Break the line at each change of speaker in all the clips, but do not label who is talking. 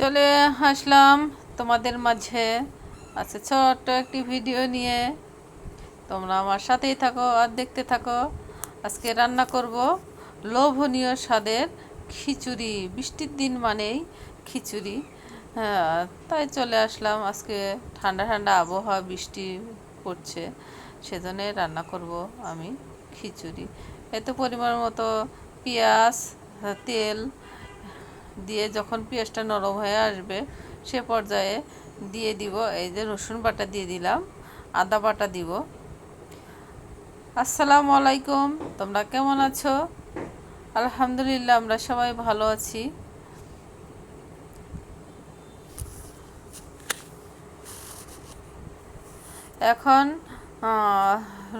চলে আসলাম তোমাদের মাঝে। আছে ছোট্ট একটি ভিডিও নিয়ে। তোমরা আমার সাথেই থাকো আর দেখতে থাকো। আজকে রান্না করব লোভনীয় স্বাদের খিচুড়ি, বৃষ্টির দিন মানেই খিচুড়ি। হ্যাঁ তাই চলে আসলাম। আজকে ঠান্ডা ঠান্ডা আবহাওয়া বৃষ্টি পড়ছে, সেজন্যে রান্না করব আমি খিচুড়ি। এতে পরিমাণ মতো পেঁয়াজ, তেল দিয়ে যখন পেঁয়াজটা নরম হয়ে আসবে, সে পর্যায়ে দিয়ে দিব এই যে রসুন বাটা দিয়ে দিলাম, আদা বাটা দিব। আসসালামু আলাইকুম, তোমরা কেমন আছো? আলহামদুলিল্লাহ, আমরা সবাই ভালো আছি। এখন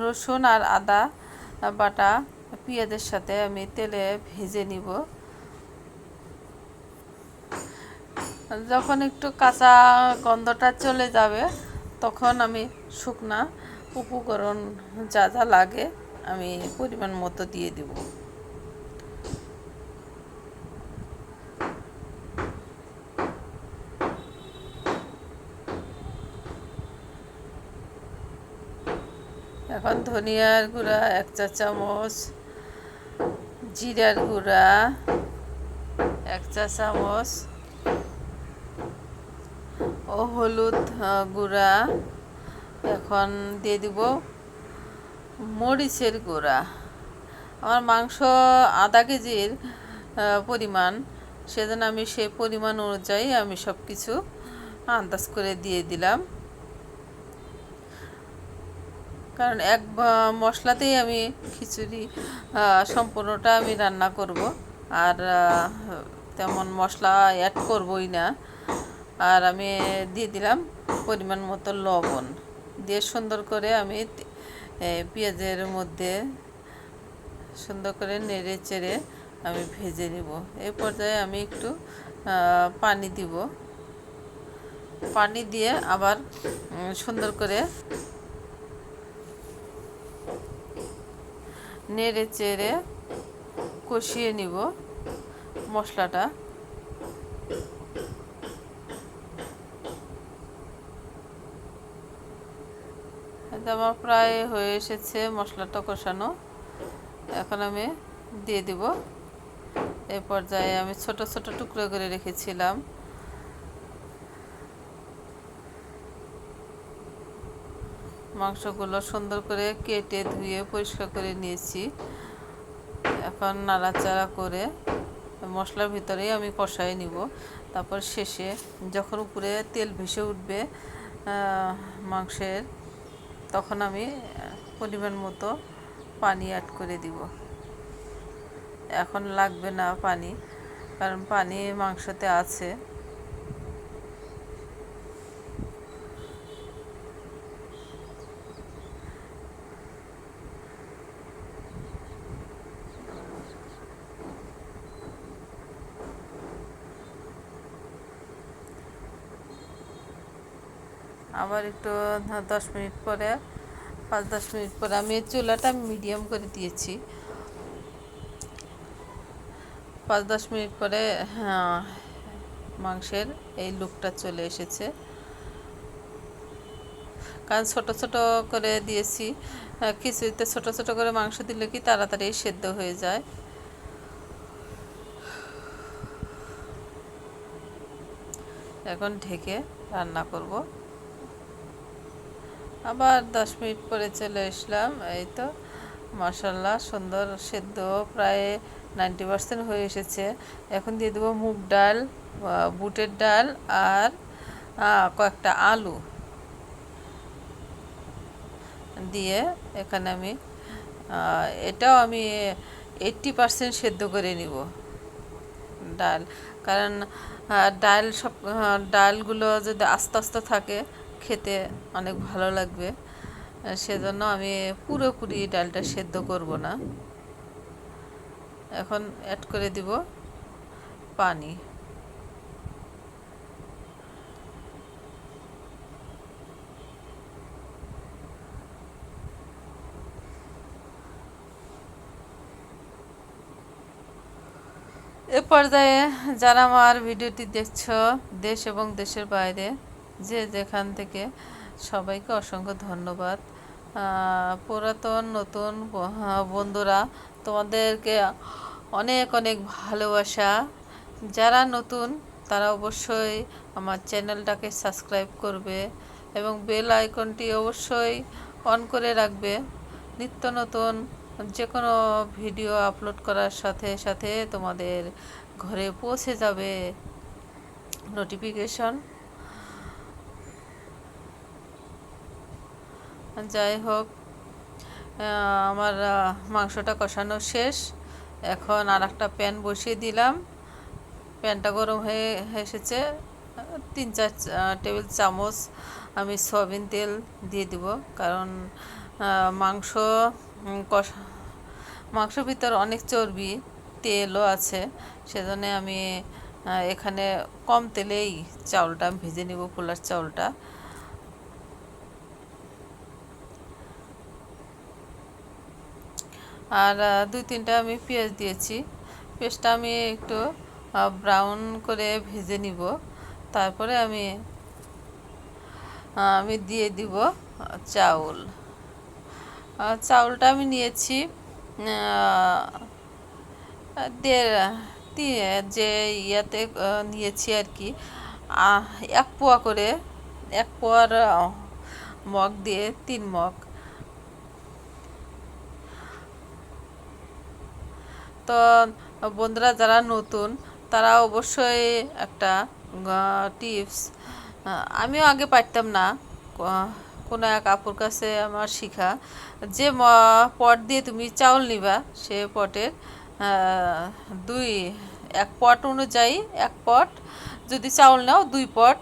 রসুন আর আদা বাটা পেঁয়াজের সাথে আমি তেলে ভেজে নিব। যখন একটু কাঁচা গন্ধটা চলে যাবে, তখন আমি শুকনা উপকরণ যা যা লাগে আমি পরিমাণ মতো দিয়ে দিব। এখন ধনিয়ার গুঁড়া, এক চা চামচ, জিরার গুঁড়া, এক চা চামচ ও হলুদ গুঁড়া। এখন দিয়ে দিব মরিচের গুঁড়া। আমার মাংস আধা কেজির পরিমাণ। সেজন্য আমি সেই পরিমাণ অনুযায়ী আমি সব কিছু আন্দাজ করে দিয়ে দিলাম। কারণ এক মশলাতেই আমি খিচুড়ি সম্পূর্ণটা আমি রান্না করব। আর তেমন মশলা অ্যাড করবই না। আর আমি দিয়ে দিলাম পরিমাণ মতো লবণ। দিয়ে সুন্দর করে আমি পেঁয়াজের মধ্যে সুন্দর করে নেড়ে চেড়ে আমি ভেজে নিব। এই পর্যায়ে আমি একটু পানি দিব। পানি দিয়ে আবার সুন্দর করে নেড়ে চেড়ে কষিয়ে নিব মশলাটা। আমার প্রায় হয়ে এসেছে, মশলাটা কষানো। এখন আমি দিয়ে দিব। এই পর্যায়ে আমি ছোট ছোট টুকরো করে রেখেছিলাম। মাংসগুলো সুন্দর করে কেটে ধুয়ে পরিষ্কার করে নিয়েছি। এখন নাড়াচাড়া করে মশলার ভিতরেই আমি কষাই নিব। তারপর শেষে যখন উপরে তেল ভেসে উঠবে মাংসের তখন আমি পরিমাণ মতো পানি অ্যাড করে দিব। এখন লাগবে না পানি, কারণ পানি মাংসতে আছে। আবার একটু দশ মিনিট পরে পাঁচ দশ মিনিট পরে আমি চুলাটা মিডিয়াম করে দিয়েছি। পাঁচ দশ মিনিট পরে হ্যাঁ, মাংসের এই লুকটা চলে এসেছে। কারণ ছোট ছোট করে দিয়েছি আহ, খিচুড়িতে ছোট ছোট করে মাংস দিলে কি তাড়াতাড়ি সেদ্ধ হয়ে যায়। এখন ঢেকে রান্না করব। আবার দশ মিনিট পরে চলে আসলাম। এই তো মাসাল্লাহ সুন্দর, সেদ্ধ, প্রায় নাইনটি পার্সেন্ট হয়ে এসেছে। এখন দিয়ে দেবো মুগ ডাল বুটের ডাল আর কয়েকটা আলু। দিয়ে এখানে আমি এটাও আমি এইট্টি পার্সেন্ট সেদ্ধ করে নিব ডাল। কারণ ডাল সব ডালগুলো যদি আস্তে আস্তে থাকে খেতে অনেক ভালো লাগবে। সেজন্য আমি পুরোপুরি ডালটা সেদ্ধ করব না। এখন অ্যাড করে দিব পানি। এ পর্যায়ে যারা আমার ভিডিওটি দেখছ, দেশ এবং দেশের বাইরে যে যেখান থেকে সবাইকে অসংখ্য ধন্যবাদ। পুরাতন, নতুন বন্ধুরা, তোমাদেরকে অনেক অনেক ভালোবাসা। যারা নতুন, তারা অবশ্যই আমার চ্যানেলটাকে সাবস্ক্রাইব করবে এবং বেল আইকনটি অবশ্যই অন করে রাখবে। নিত্য নতুন যে কোনো ভিডিও আপলোড করার সাথে সাথে তোমাদের ঘরে পৌঁছে যাবে। নোটিফিকেশন যাই হোক আমার মাংসটা কষানো শেষ। এখন আর একটা প্যান বসিয়ে দিলাম। প্যানটা গরম হয়ে এসেছে। তিন চার টেবিল চামচ আমি সয়াবিন তেল দিয়ে দিব। কারণ মাংস কষা মাংসের ভিতর অনেক চর্বি, তেলও আছে। সেজন্য আমি এখানে কম তেলেই চাউলটা ভেজে নিব, পোলার চাউলটা। আর দুই তিনটা আমি পেঁয়াজ দিয়েছি। পেঁয়াজটা আমি একটু ব্রাউন করে ভেজে নিব। তারপরে আমি আমি দিয়ে দিব চাউল। চাউলটা আমি নিয়েছি যে ইয়াতে নিয়েছি আর কি এক পোয়া করে, এক পোয়ার মগ দিয়ে, তিন মগ। তো বন্ধুরা যারা নতুন, তারা অবশ্যই একটা টিপস আমিও আগে পারতাম না কোনো এক আপুর কাছে আমার শিখা, যে পট দিয়ে তুমি চাউল নিবা, সে পটের দুই, এক পট অনুযায়ী এক পট, যদি চাউল নাও দুই পট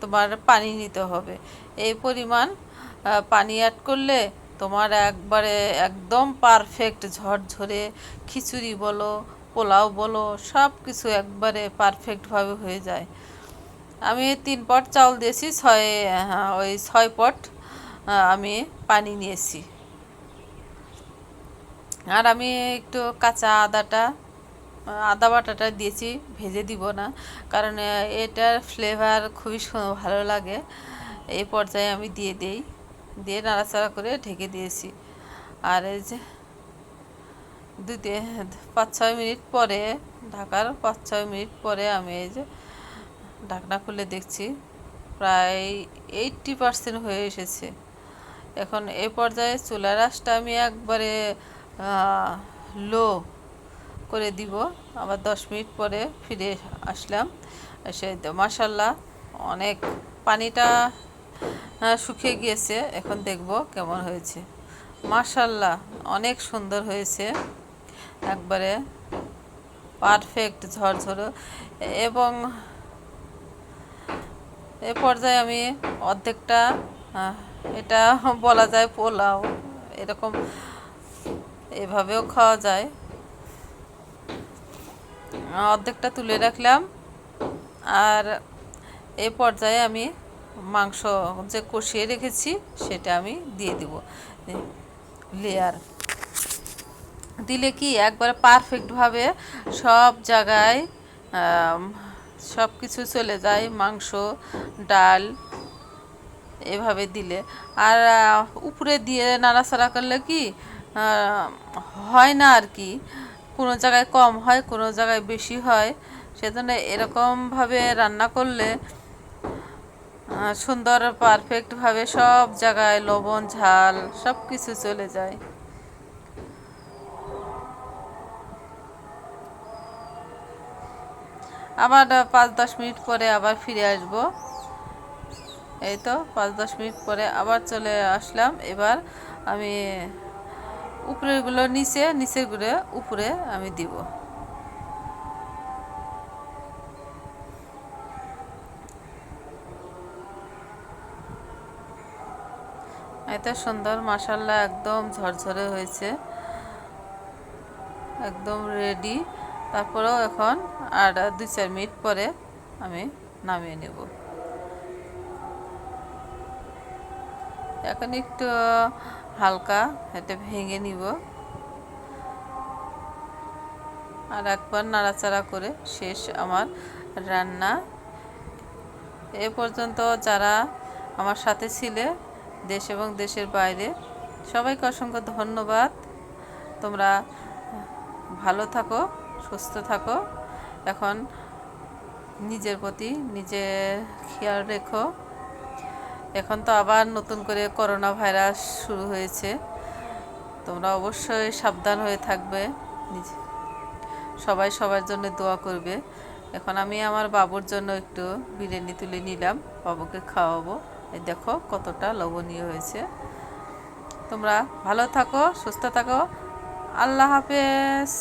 তোমার পানি নিতে হবে। এই পরিমাণ পানি অ্যাড করলে তোমার একবারে একদম পারফেক্ট ঝরঝরে, খিচুড়ি বলো, পোলাও বলো সব কিছু একবারে পারফেক্টভাবে হয়ে যায়। আমি তিন পট চাউল দিয়েছি, ছয় ওই ছয় পট আমি পানি নিয়েছি। আর আমি একটু কাঁচা আদাটা, আদা বাটাটা দিয়েছি, ভেজে দিব না, কারণ এটার ফ্লেভার খুবই ভালো লাগে। এই পর্যায়ে আমি দিয়ে দেই। দিয়ে নাড়াচাড়া করে ঢেকে দিয়েছি। আর এই যে তি- পাঁচ ছয় মিনিট পরে, ঢাকার পাঁচ ছয় মিনিট পরে আমি এই যে ঢাকনা খুলে দেখছি, প্রায় এইটটি পার্সেন্ট হয়ে এসেছে। এখন এ পর্যায়ে চুলার আঁচটা আমি একবারে লো করে দিব। আবার দশ মিনিট পরে ফিরে আসলাম। এসে মাসাল্লাহ অনেক পানিটা শুকিয়ে গিয়েছে। এখন দেখব কেমন হয়েছে। মাশাল্লাহ, অনেক সুন্দর হয়েছে। একবারে পারফেক্ট ঝরঝরো। এবং এ পর্যায়ে আমি অর্ধেকটা এটা বলা যায় পোলাও। এরকম এভাবেও খাওয়া যায়। অর্ধেকটা তুলে রাখলাম। আর এ পর্যায়ে আমি মাংস যে কষিয়ে রেখেছি, সেটা আমি দিয়ে দিব। লেয়ার দিলে কি একবারে পারফেক্টভাবে সব জায়গায় সব কিছু চলে যায়, মাংস, ডাল, এভাবে দিলে। আর উপরে দিয়ে নাড়াচাড়া করলে কি হয় না আর কি। কোনো জায়গায় কম হয়, কোনো জায়গায় বেশি হয়। সেজন্য এরকমভাবে রান্না করলে সুন্দর পারফেক্টভাবে সব জায়গায় লবণ, ঝাল সব কিছু চলে যায়। আবার পাঁচ দশ মিনিট পরে আবার ফিরে আসব। এই তো পাঁচ দশ মিনিট পরে আবার চলে আসলাম। এবার আমি উপরেরগুলো নিচে নিচেরগুলো উপরে আমি দিব। এত সুন্দর মাসাল্লাহ একদম ঝরঝরে হয়েছে। একদম রেডি তারপরেও এখন আর দুই চার মিনিট পরে আমি নামিয়ে নেব। এখন একটু হালকা এটা ভেঙে নিব। আর একবার নাড়াচাড়া করে শেষ আমার রান্না। এ পর্যন্ত যারা আমার সাথে ছিলে দেশ এবং দেশের বাইরে। সবাইকে অসংখ্য ধন্যবাদ। তোমরা ভালো থাকো, সুস্থ থাকো। এখন নিজের প্রতি নিজে খেয়াল রেখো। এখন তো আবার নতুন করে করোনা ভাইরাস শুরু হয়েছে। তোমরা অবশ্যই সাবধান হয়ে থাকবে। নিজে, সবাই সবার জন্য দোয়া করবে। এখন আমি আমার বাবুর জন্য একটু বিরিয়ানি তুলে নিলাম। বাবুকে খাওয়াবো। দেখো কতটা লবণীয় হয়েছে। তোমরা ভালো থাকো সুস্থ থাকো। আল্লাহ হাফেজ।